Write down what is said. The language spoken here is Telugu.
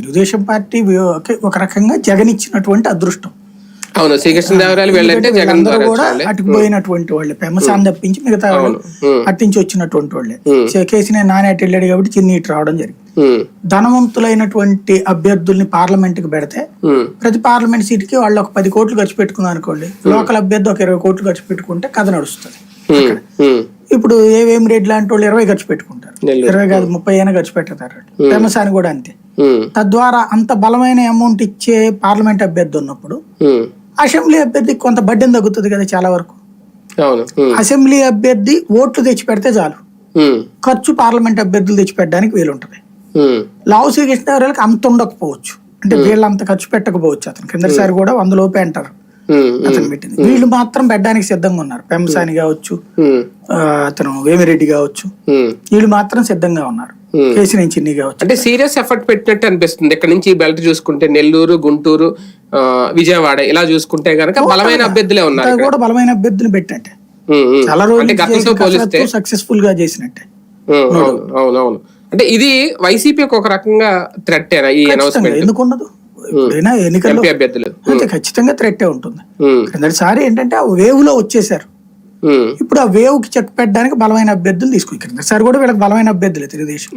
తెలుగుదేశం పార్టీ ఒక- రకంగా జగన్ ఇచ్చినటువంటి అదృష్టం. అవును శ్రీకృష్ణదేవరాయలు వెళ్ళంటే జగన్ కూడా. అటుకుపోయినటువంటి వాళ్ళే. పెమసాన్ తప్పించి మిగతా వాళ్ళు. అట్టించి వచ్చినటువంటి వాళ్ళే. కేసీనే నానేటి వెళ్ళాడు కాబట్టి చిన్ని ఇటు రావడం జరిగింది. ధనవంతులైనటువంటి అభ్యర్థుల్ని పార్లమెంట్కి పెడితే ప్రతి పార్లమెంట్ సీట్కి వాళ్ళు ఒక పది కోట్లు ఖర్చు పెట్టుకున్నారు అనుకోండి. లోకల్ అభ్యర్థి ఒక ఇరవై కోట్లు ఖర్చు పెట్టుకుంటే కథ నడుస్తుంది. ఇప్పుడు ఏవేం రెడ్డి లాంటి వాళ్ళు ఇరవై ఖర్చు పెట్టుకుంటారు. ఇరవై కాదు ముప్పై అయినా ఖర్చు పెడతారు పెమసాని కూడా అంతే. తద్వారా అంత బలమైన అమౌంట్ ఇచ్చే పార్లమెంట్ అభ్యర్థి ఉన్నప్పుడు అసెంబ్లీ అభ్యర్థికి కొంత బడ్డెన్ తగ్గుతుంది కదా చాలా వరకు. అసెంబ్లీ అభ్యర్థి ఓట్లు తెచ్చి పెడితే చాలు ఖర్చు పార్లమెంట్ అభ్యర్థులు తెచ్చి పెట్టడానికి వీలుంటది లావు శ్రీకృష్ణదేవరాయలకి అంత ఉండకపోవచ్చు. అంటే వీళ్ళు అంత ఖర్చు పెట్టకపోవచ్చు అతను. కిందసారి కూడా వంద లోపే అంటారు. అతను పెట్టింది. వీళ్ళు మాత్రం పెట్టడానికి సిద్ధంగా ఉన్నారు. పెంసాని కావచ్చు అతను వేమిరెడ్డి కావచ్చు. వీళ్ళు మాత్రం సిద్ధంగా ఉన్నారు. కేసీ నుంచి చిన్ని కావచ్చు అంటే సీరియస్ ఎఫర్ట్ పెట్టినట్టు అనిపిస్తుంది. ఇక్కడ నుంచి బెల్ట్ చూసుకుంటే నెల్లూరు గుంటూరు విజయవాడ ఇలా చూసుకుంటే గనక బలమైన అభ్యర్థులే ఉన్నారు. కూడా బలమైన అభ్యర్థులు పెట్టినట్టే. ఉమ్, ఉమ్. చాలా రోజులు సక్సెస్ఫుల్గా చేసినట్టే. ఉమ్, అవును అవును అవును. అంటే ఇది వైసీపీకి ఒక రకంగా థ్రెట్ ఈ అనౌన్స్మెంట్ ఎందుకు ఉండదు ఎప్పుడైనా ఎన్నికల్లో అభ్యర్థులు. ఖచ్చితంగా థ్రెట్టే ఉంటుంది. క్రిందటిసారి ఏంటంటే ఆ వేవ్లో వచ్చేసారు ఇప్పుడు ఆ వేవ్కి చెక్ పెట్టడానికి బలమైన అభ్యర్థులు తీసుకుని క్రిందటిసారి కూడా వీళ్ళకి బలమైన అభ్యర్థులే తెలుగుదేశం.